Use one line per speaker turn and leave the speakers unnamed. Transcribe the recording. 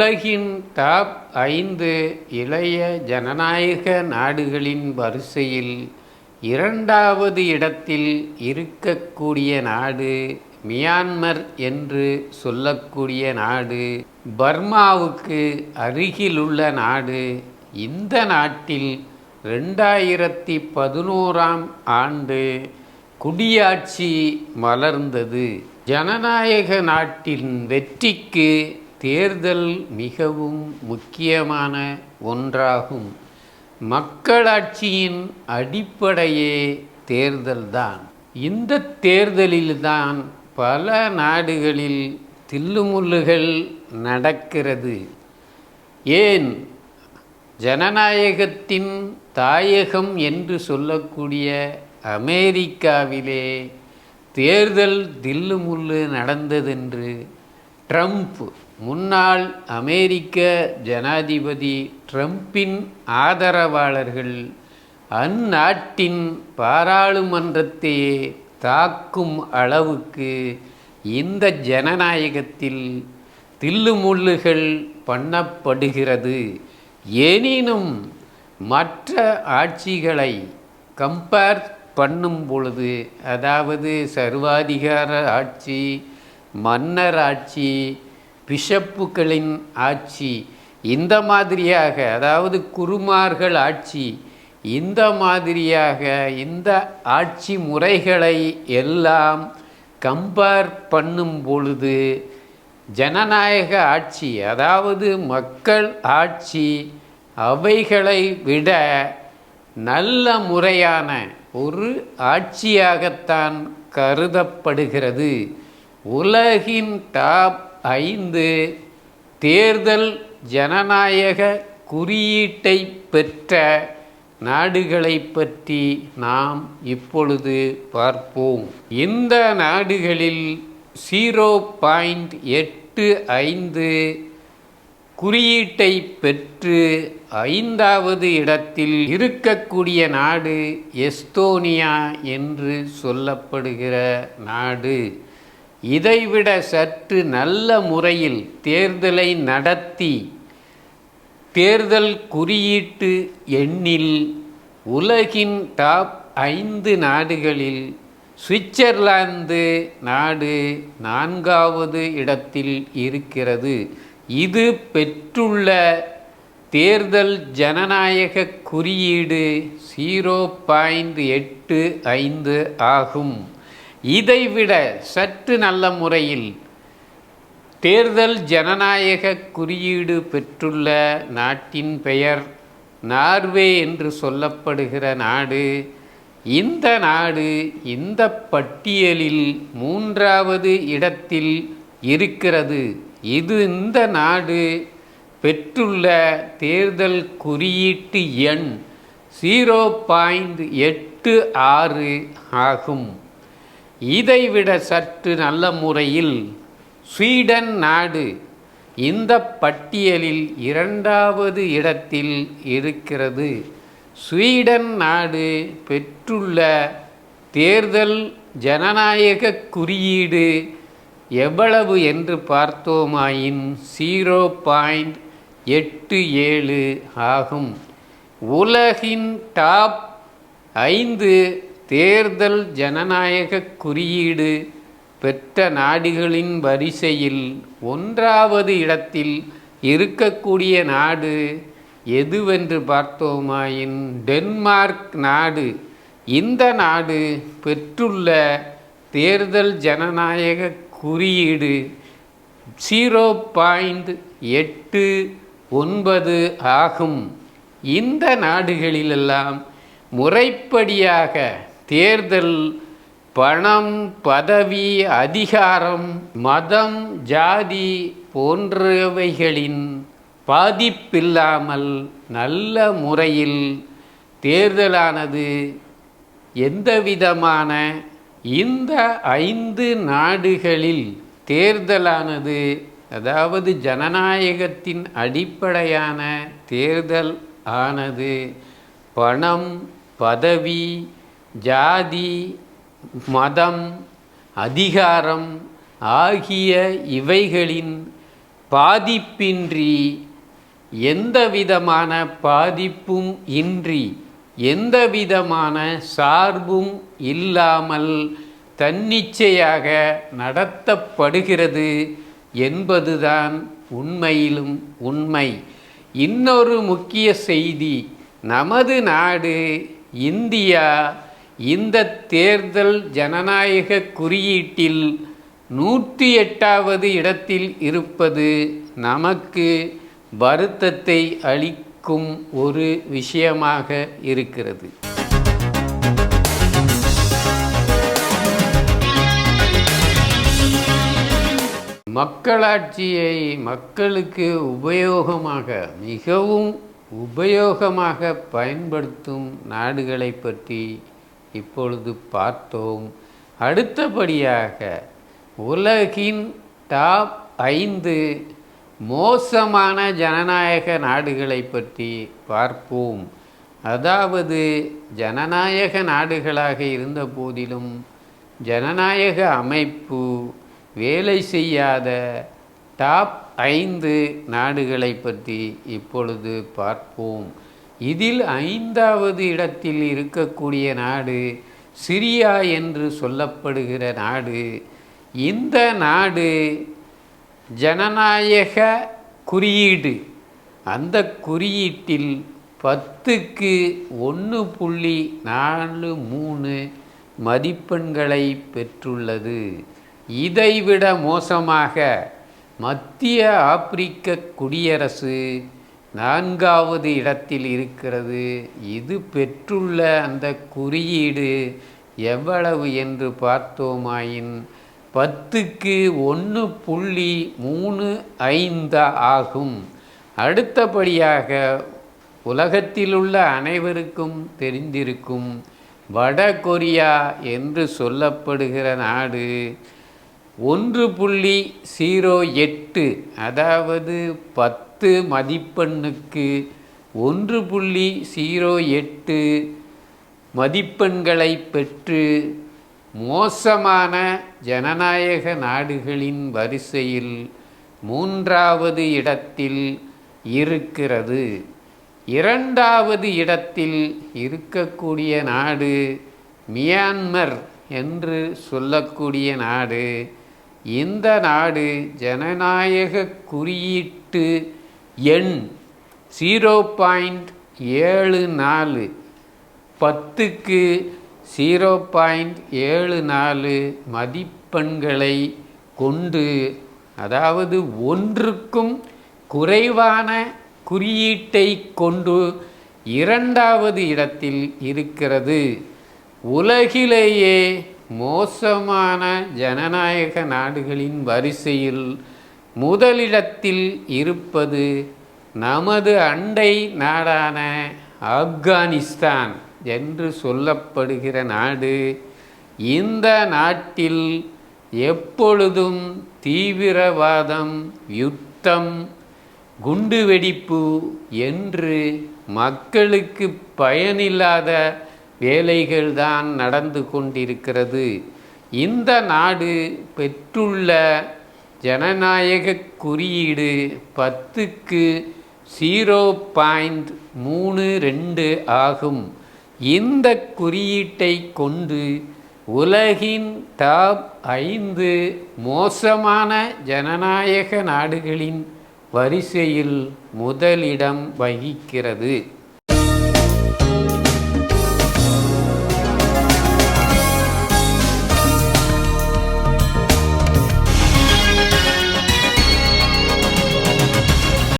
உலகின் டாப் ஐந்து இளைய ஜனநாயக நாடுகளின் வரிசையில் இரண்டாவது இடத்தில் இருக்கக்கூடிய நாடு மியான்மர் என்று சொல்லக்கூடிய நாடு பர்மாவுக்கு அருகிலுள்ள நாடு. இந்த நாட்டில் ரெண்டாயிரத்தி பதினோராம் ஆண்டு குடியாட்சி மலர்ந்தது. ஜனநாயக நாட்டின் வெற்றிக்கு தேர்தல் மிகவும் முக்கியமான ஒன்றாகும். மக்களாட்சியின் அடிப்படையே தேர்தல்தான். இந்த தேர்தலில்தான் பல நாடுகளில் தில்லுமுல்லுகள் நடக்கிறது. ஏன்? ஜனநாயகத்தின் தாயகம் என்று சொல்லக்கூடிய அமெரிக்காவிலே தேர்தல் தில்லுமுல்லு நடந்ததென்று ட்ரம்ப் முன்னாள் அமெரிக்க ஜனாதிபதி ட்ரம்பின் ஆதரவாளர்கள் அந்நாட்டின் பாராளுமன்றத்தையே தாக்கும் அளவுக்கு இந்த ஜனநாயகத்தில் தில்லுமுள்ளுகள் பண்ணப்படுகிறது. எனினும் மற்ற ஆட்சிகளை கம்பேர் பண்ணும் பொழுது அதாவது சர்வாதிகார ஆட்சி மன்னர் ஆட்சி பிஷப்புகளின் ஆட்சி இந்த மாதிரியாக அதாவது குருமார்கள் ஆட்சி இந்த மாதிரியாக இந்த ஆட்சி முறைகளை எல்லாம் கம்பேர் பண்ணும் பொழுது ஜனநாயக ஆட்சி அதாவது மக்கள் ஆட்சி அவைகளை விட நல்ல முறையான ஒரு ஆட்சியாகத்தான் கருதப்படுகிறது. உலகின் டாப் ஐந்து தேர்தல் ஜனநாயக குறியீட்டை பெற்ற நாடுகளை பற்றி நாம் இப்பொழுது பார்ப்போம். இந்த நாடுகளில் ஜீரோ பாயிண்ட் எட்டு ஐந்து குறியீட்டை பெற்று ஐந்தாவது இடத்தில் இருக்கக்கூடிய நாடு எஸ்தோனியா என்று சொல்லப்படுகிற நாடு. இதைவிட சற்று நல்ல முறையில் தேர்தலை நடத்தி தேர்தல் குறியீட்டு எண்ணில் உலகின் டாப் ஐந்து நாடுகளில் சுவிட்சர்லாந்து நாடு நான்காவது இடத்தில் இருக்கிறது. இது பெற்றுள்ள தேர்தல் ஜனநாயக குறியீடு ஜீரோ பாயிண்ட் எட்டு ஐந்து ஆகும். இதைவிட சற்று நல்ல முறையில் தேர்தல் ஜனநாயக குறியீடு பெற்றுள்ள நாட்டின் பெயர் நார்வே என்று சொல்லப்படுகிற நாடு இந்த நாடு இந்த பட்டியலில் மூன்றாவது இடத்தில் இருக்கிறது. இது இந்த நாடு பெற்றுள்ள தேர்தல் குறியீட்டு எண் ஜீரோ பாயிண்ட் எட்டு ஆறு ஆகும். இதைவிட சற்று நல்ல முறையில் ஸ்வீடன் நாடு இந்த பட்டியலில் இரண்டாவது இடத்தில் இருக்கிறது. ஸ்வீடன் நாடு பெற்றுள்ள தேர்தல் ஜனநாயக குறியீடு எவ்வளவு என்று பார்த்தோமாயின் ஜீரோ பாயிண்ட் எட்டு ஏழு ஆகும். உலகின் டாப் ஐந்து தேர்தல் ஜனநாயக குறியீடு பெற்ற நாடுகளின் வரிசையில் ஒன்றாவது இடத்தில் இருக்கக்கூடிய நாடு எதுவென்று பார்த்தோமாயின் டென்மார்க் நாடு. இந்த நாடு பெற்றுள்ள தேர்தல் ஜனநாயக குறியீடு ஜீரோ பாயிண்ட் எட்டு ஒன்பது ஆகும். இந்த நாடுகளிலெல்லாம் முறைப்படியாக தேர்தல் பணம் பதவி அதிகாரம் மதம் ஜாதி போன்றவைகளின் பாதிப்பில்லாமல் நல்ல முறையில் தேர்தலானது எந்தவிதமான இந்த ஐந்து நாடுகளில் தேர்தலானது அதாவது ஜனநாயகத்தின் அடிப்படையான தேர்தல் ஆனது பணம் பதவி ஜாதி மதம் அதிகாரம் ஆகிய இவைகளின் பாதிப்பின்றி எந்தவிதமான பாதிப்பும் இன்றி எந்தவிதமான சார்பும் இல்லாமல் தன்னிச்சையாக நடத்தப்படுகிறது என்பதுதான் உண்மையிலும் உண்மை. இன்னொரு முக்கிய செய்தி நமது நாடு இந்தியா இந்த தேர்தல் ஜனநாயக குறியீட்டில் நூற்றி எட்டாவது இடத்தில் இருப்பது நமக்கு வருத்தத்தை அளிக்கும் ஒரு விஷயமாக இருக்கிறது. மக்களாட்சியை மக்களுக்கு உபயோகமாக மிகவும் உபயோகமாக பயன்படுத்தும் நாடுகளை பற்றி இப்பொழுது பார்த்தோம். அடுத்தபடியாக உலகின் டாப் ஐந்து மோசமான ஜனநாயக நாடுகளை பற்றி பார்ப்போம். அதாவது ஜனநாயக நாடுகளாக இருந்த போதிலும் ஜனநாயக அமைப்பு வேலை செய்யாத டாப் ஐந்து நாடுகளை பற்றி இப்பொழுது பார்ப்போம். இதில் ஐந்தாவது இடத்தில் இருக்கக்கூடிய நாடு சிரியா என்று சொல்லப்படுகிற நாடு. இந்த நாடு ஜனநாயக குறியீடு. அந்த குறியீட்டில் பத்துக்கு ஒன்று புள்ளி நாலு மூணு மதிப்பெண்களை பெற்றுள்ளது. இதைவிட மோசமாக மத்திய ஆப்பிரிக்க குடியரசு நான்காவது இடத்தில் இருக்கிறது. இது பெற்றுள்ள அந்த குறியீடு எவ்வளவு என்று பார்த்தோமாயின் பத்துக்கு ஒன்று புள்ளி மூணு ஐந்து ஆகும். அடுத்தபடியாக உலகத்திலுள்ள அனைவருக்கும் தெரிந்திருக்கும் வட கொரியா என்று சொல்லப்படுகிற நாடு ஒன்று புள்ளி ஜீரோ எட்டு அதாவது பத்து மதிப்பெண்ணுக்கு ஒன்று புள்ளி ஜீரோ எட்டு மதிப்பெண்களை பெற்று மோசமான ஜனநாயக நாடுகளின் வரிசையில் மூன்றாவது இடத்தில் இருக்கிறது. இரண்டாவது இடத்தில் இருக்கக்கூடிய நாடு மியான்மர் என்று சொல்லக்கூடிய நாடு. இந்த நாடு ஜனநாயக குறியீட்டு எண் ஜீரோ பாயிண்ட் ஏழு நாலு. பத்துக்கு ஜீரோ பாயிண்ட் ஏழு நாலு மதிப்பெண்களை கொண்டு அதாவது ஒன்றுக்கும் குறைவான குறியீட்டை கொண்டு இரண்டாவது இடத்தில் இருக்கிறது. உலகிலேயே மோசமான ஜனநாயக நாடுகளின் வரிசையில் முதலிடத்தில் இருப்பது நமது அண்டை நாடான ஆப்கானிஸ்தான் என்று சொல்லப்படுகிற நாடு. இந்த நாட்டில் எப்பொழுதும் தீவிரவாதம் யுத்தம் குண்டுவெடிப்பு என்று மக்களுக்கு பயனில்லாத வேலைகள்தான் நடந்து கொண்டிருக்கிறது. இந்த நாடு பெற்றுள்ள ஜனநாயக குறியீடு பத்துக்கு ஜீரோ பாயிண்ட் மூணு ரெண்டு ஆகும். இந்த குறியீட்டை கொண்டு உலகின் டாப் ஐந்து மோசமான ஜனநாயக நாடுகளின் வரிசையில் முதலிடம் வகிக்கிறது.